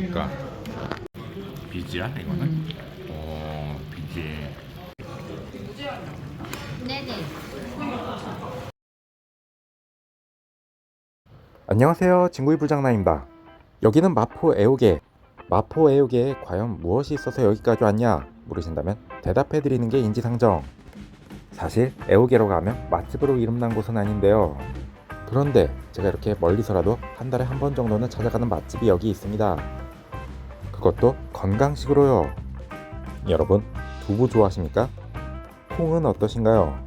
그러니까 비지야 이거는? 음. 오 비지. 네네. 안녕하세요. 진구이 불장난입니다. 여기는 마포 애호개. 마포 애호개에 과연 무엇이 있어서 여기까지 왔냐 물으신다면 대답해 드리는 게 인지상정. 사실 애호개로 가면 맛집으로 이름난 곳은 아닌데요. 그런데 제가 이렇게 멀리서라도 한 달에 한 번 정도는 찾아가는 맛집이 여기 있습니다. 그것도 건강식으로요. 여러분 두부 좋아하십니까? 콩은 어떠신가요?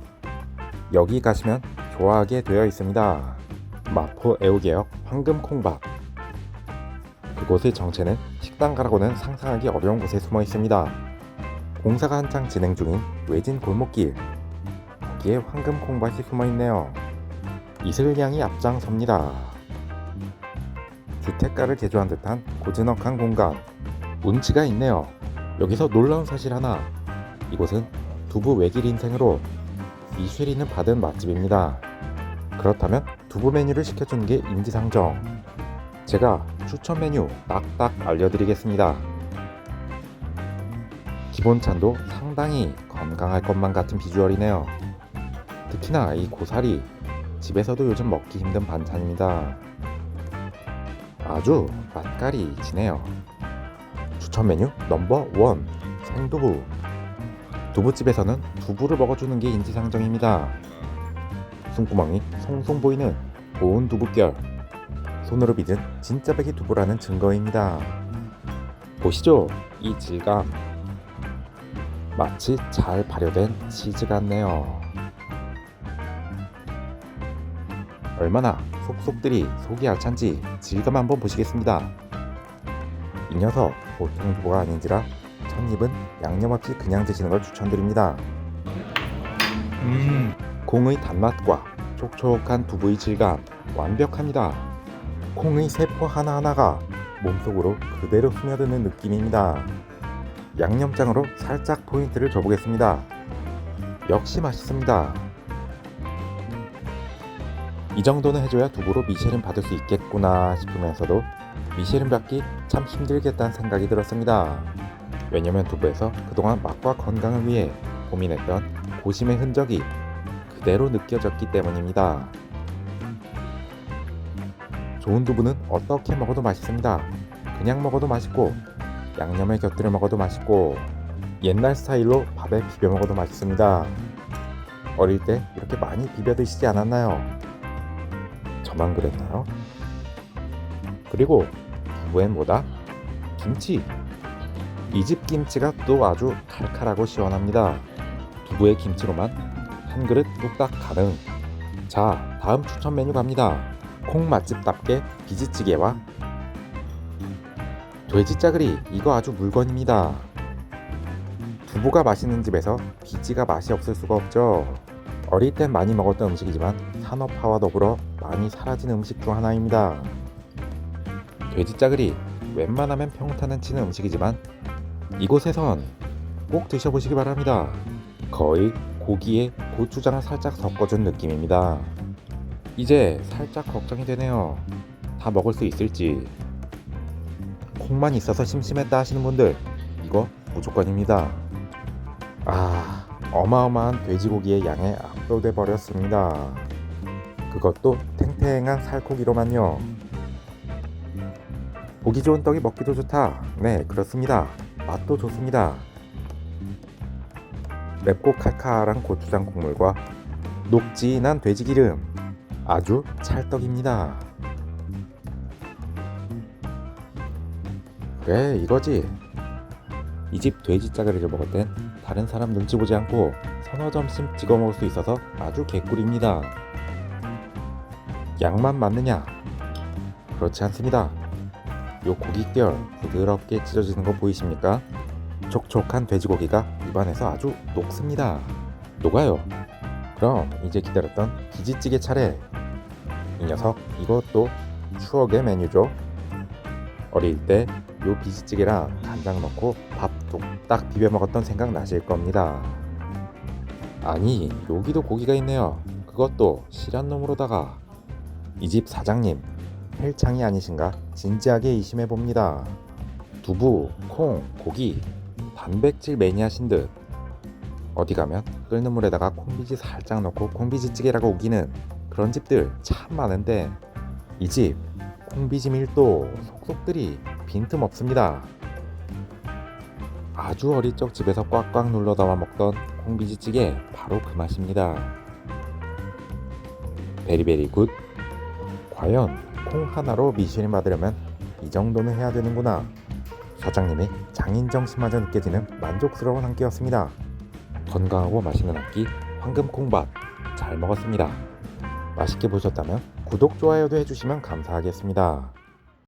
여기 가시면 좋아하게 되어 있습니다. 마포 애호개역 황금콩밥 그곳의 정체는 식당 가라고는 상상하기 어려운 곳에 숨어 있습니다. 공사가 한창 진행 중인 외진 골목길 거기에 황금콩밭이 숨어 있네요. 이슬량이 앞장섭니다. 주택가를 제조한 듯한 고즈넉한 공간 운치가 있네요. 여기서 놀라운 사실 하나 이곳은 두부 외길 인생으로 미쉐린을 받은 맛집입니다. 그렇다면 두부 메뉴를 시켜주는 게 인지상정. 제가 추천 메뉴 딱딱 알려드리겠습니다. 기본찬도 상당히 건강할 것만 같은 비주얼이네요. 특히나 이 고사리 집에서도 요즘 먹기 힘든 반찬입니다. 아주 맛깔이 지네요. 추천 메뉴 넘버 원 생두부. 두부집에서는 두부를 먹어주는 게 인지상정입니다. 숨구멍이 송송 보이는 고운 두부결. 손으로 빚은 진짜 백이 두부라는 증거입니다. 보시죠 이 질감. 마치 잘 발효된 치즈 같네요. 얼마나 속속들이 속이 알찬지 질감 한번 보시겠습니다 이 녀석 보통 두부가 아닌지라 첫입은 양념 없이 그냥 드시는 걸 추천드립니다 음 콩의 단맛과 촉촉한 두부의 질감 완벽합니다. 콩의 세포 하나하나가 몸속으로 그대로 스며드는 느낌입니다. 양념장으로 살짝 포인트를 줘보겠습니다. 역시 맛있습니다. 이 정도는 해줘야 두부로 미쉐린 받을 수 있겠구나 싶으면서도 미쉐린 받기 참 힘들겠다는 생각이 들었습니다. 왜냐면 두부에서 그동안 맛과 건강을 위해 고민했던 고심의 흔적이 그대로 느껴졌기 때문입니다. 좋은 두부는 어떻게 먹어도 맛있습니다. 그냥 먹어도 맛있고 양념에 곁들여 먹어도 맛있고 옛날 스타일로 밥에 비벼 먹어도 맛있습니다. 어릴 때 이렇게 많이 비벼 드시지 않았나요? 저만 그랬나요? 그리고 두부엔 뭐다? 김치! 이 집 김치가 또 아주 칼칼하고 시원합니다. 두부에 김치로만 한 그릇 뚝딱 가능. 자, 다음 추천 메뉴 갑니다. 콩 맛집답게 비지찌개와 돼지 짜글이 이거 아주 물건입니다. 두부가 맛있는 집에서 비지가 맛이 없을 수가 없죠. 어릴 땐 많이 먹었던 음식이지만 산업화와 더불어 많이 사라진 음식 중 하나입니다. 돼지 짜글이 웬만하면 평탄은 치는 음식이지만 이곳에선 꼭 드셔보시기 바랍니다. 거의 고기에 고추장을 살짝 섞어준 느낌입니다. 이제 살짝 걱정이 되네요. 다 먹을 수 있을지. 콩만 있어서 심심했다 하시는 분들, 이거 무조건입니다. 아, 어마어마한 돼지고기의 양에 압도돼 버렸습니다. 그것도 탱탱한 살코기로만요. 보기 좋은 떡이 먹기도 좋다. 네, 그렇습니다. 맛도 좋습니다. 맵고 칼칼한 고추장 국물과 녹진한 돼지기름 아주 찰떡입니다. 그래 이거지. 이 집 돼지 짜가리를 먹을 땐 다른 사람 눈치 보지 않고 서너 점씩 찍어 먹을 수 있어서 아주 개꿀입니다. 양만 맞느냐? 그렇지 않습니다. 요 고깃결 부드럽게 찢어지는 거 보이십니까? 촉촉한 돼지고기가 입안에서 아주 녹습니다. 녹아요. 그럼 이제 기다렸던 비지찌개 차례. 이 녀석 이것도 추억의 메뉴죠. 어릴 때 요 비지찌개랑 간장 넣고 밥 뚝딱 비벼 먹었던 생각 나실 겁니다. 아니 여기도 고기가 있네요. 그것도 실한 놈으로다가 이 집 사장님 헬창이 아니신가 진지하게 의심해 봅니다. 두부, 콩, 고기, 단백질 매니아신 듯 어디 가면 끓는 물에다가 콩비지 살짝 넣고 콩비지찌개라고 우기는 그런 집들 참 많은데 이 집 콩비지 밀도 속속들이 빈틈없습니다. 아주 어릴 적 집에서 꽉꽉 눌러 담아 먹던 콩비지찌개 바로 그 맛입니다. 베리베리 굿. 과연 콩 하나로 미쉐린 받으려면 이 정도는 해야 되는구나. 사장님의 장인정신마저 느껴지는 만족스러운 한 끼였습니다. 건강하고 맛있는 한 끼 황금콩밥 잘 먹었습니다. 맛있게 보셨다면 구독, 좋아요도 해주시면 감사하겠습니다.